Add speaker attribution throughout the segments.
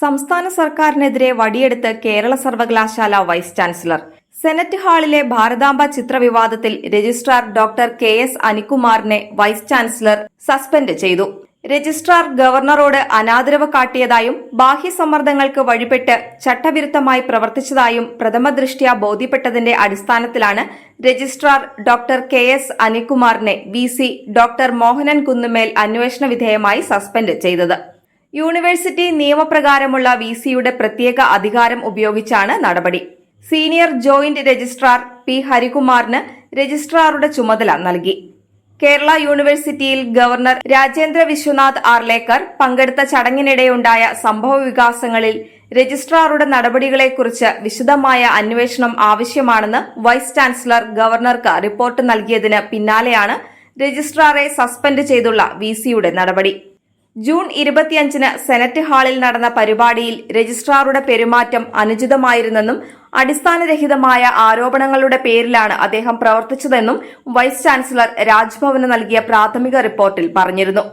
Speaker 1: സംസ്ഥാന സർക്കാരിനെതിരെ വടിയെടുത്ത് കേരള സർവകലാശാല വൈസ് ചാൻസലർ. സെനറ്റ് ഹാളിലെ ഭാരതാംബ ചിത്രവിവാദത്തിൽ രജിസ്ട്രാർ ഡോക്ടർ കെ എസ് അനിക്കുമാറിനെ വൈസ് ചാൻസലർ സസ്പെൻഡ് ചെയ്തു. രജിസ്ട്രാർ ഗവർണറോട് അനാദരവ് കാട്ടിയതായും ബാഹ്യ സമ്മർദ്ദങ്ങൾക്ക് വഴിപ്പെട്ട് ചട്ടവിരുദ്ധമായി പ്രവർത്തിച്ചതായും പ്രഥമദൃഷ്ട്യാ ബോധ്യപ്പെട്ടതിന്റെ അടിസ്ഥാനത്തിലാണ് registrar doctor K S അനിക്കുമാറിനെ V C doctor Mohanan Kunnummal അന്വേഷണ വിധേയമായി സസ്പെൻഡ് ചെയ്തത്. യൂണിവേഴ്സിറ്റി നിയമപ്രകാരമുള്ള വി സിയുടെ പ്രത്യേക അധികാരം ഉപയോഗിച്ചാണ് നടപടി. സീനിയർ ജോയിന്റ് രജിസ്ട്രാർ പി ഹരികുമാറിന് രജിസ്ട്രാറുടെ ചുമതല നൽകി. കേരള യൂണിവേഴ്സിറ്റിയിൽ ഗവർണർ രാജേന്ദ്ര വിശ്വനാഥ് ആർലേക്കർ പങ്കെടുത്ത ചടങ്ങിനിടെയുണ്ടായ സംഭവ വികാസങ്ങളിൽ രജിസ്ട്രാറുടെ നടപടികളെക്കുറിച്ച് വിശദമായ അന്വേഷണം ആവശ്യമാണെന്ന് വൈസ് ചാൻസലർ ഗവർണർക്ക് റിപ്പോർട്ട് നൽകിയതിന് പിന്നാലെയാണ് രജിസ്ട്രാറെ സസ്പെൻഡ് ചെയ്തുള്ള വി നടപടി. ജൂൺ ഇരുപത്തിയഞ്ചിന് സെനറ്റ് ഹാളിൽ നടന്ന പരിപാടിയിൽ രജിസ്ട്രാറുടെ പെരുമാറ്റം അനുചിതമായിരുന്നെന്നും അടിസ്ഥാനരഹിതമായ ആരോപണങ്ങളുടെ പേരിലാണ് അദ്ദേഹം പ്രവർത്തിച്ചതെന്നും വൈസ് ചാൻസലർ രാജ്ഭവന് നൽകിയ പ്രാഥമിക റിപ്പോർട്ടിൽ പറഞ്ഞിരുന്നു.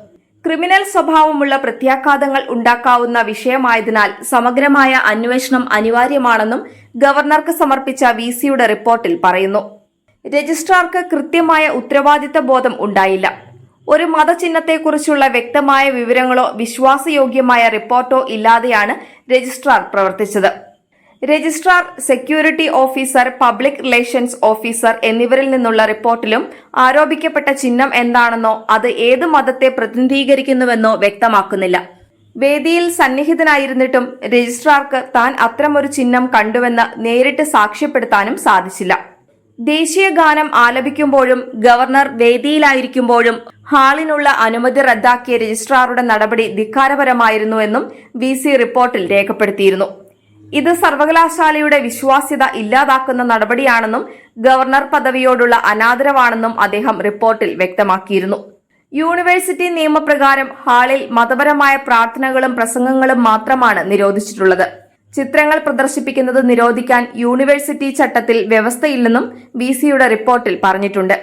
Speaker 1: ക്രിമിനൽ സ്വഭാവമുള്ള പ്രത്യാഘാതങ്ങൾ ഉണ്ടാക്കാവുന്ന വിഷയമായതിനാൽ സമഗ്രമായ അന്വേഷണം അനിവാര്യമാണെന്നും ഗവർണർക്ക് സമർപ്പിച്ച വി സിയുടെ റിപ്പോർട്ടിൽ പറയുന്നു. രജിസ്ട്രാർക്ക് കൃത്യമായ ഉത്തരവാദിത്ത ബോധം ഉണ്ടായില്ല. ഒരു മതചിഹ്നത്തെക്കുറിച്ചുള്ള വ്യക്തമായ വിവരങ്ങളോ വിശ്വാസയോഗ്യമായ റിപ്പോർട്ടോ ഇല്ലാതെയാണ് രജിസ്ട്രാർ പ്രവർത്തിച്ചത്. Registrar security officer public relations officer എന്നിവരിൽ നിന്നുള്ള റിപ്പോർട്ടിലും ആരോപിക്കപ്പെട്ട ചിഹ്നം എന്താണെന്നോ അത് ഏത് മതത്തെ പ്രതിനിധീകരിക്കുന്നുവെന്നോ വ്യക്തമാക്കുന്നില്ല. വേദിയിൽ സന്നിഹിതനായിരുന്നിട്ടും രജിസ്ട്രാർക്ക് താൻ അത്തരമൊരു ചിഹ്നം കണ്ടുവെന്ന് നേരിട്ട് സാക്ഷ്യപ്പെടുത്താനും സാധിച്ചില്ല. ദേശീയ ഗാനം ആലപിക്കുമ്പോഴും ഗവർണർ വേദിയിലായിരിക്കുമ്പോഴും ഹാളിനുള്ള അനുമതി റദ്ദാക്കിയ രജിസ്ട്രാറുടെ നടപടി ധിക്കാരപരമായിരുന്നുവെന്നും വി സി റിപ്പോർട്ടിൽ രേഖപ്പെടുത്തിയിരുന്നു. ഇത് സർവകലാശാലയുടെ വിശ്വാസ്യത ഇല്ലാതാക്കുന്ന നടപടിയാണെന്നും ഗവർണർ പദവിയോടുള്ള അനാദരവാണെന്നും അദ്ദേഹം റിപ്പോർട്ടിൽ വ്യക്തമാക്കിയിരുന്നു. യൂണിവേഴ്സിറ്റി നിയമപ്രകാരം ഹാളിൽ മതപരമായ പ്രാർത്ഥനകളും പ്രസംഗങ്ങളും മാത്രമാണ് നിരോധിച്ചിട്ടുള്ളത്. ചിത്രങ്ങൾ പ്രദർശിപ്പിക്കുന്നത് നിരോധിക്കാൻ യൂണിവേഴ്സിറ്റി ചട്ടത്തിൽ വ്യവസ്ഥയില്ലെന്നും വി സിയുടെ റിപ്പോർട്ടിൽ പറഞ്ഞിട്ടുണ്ട്.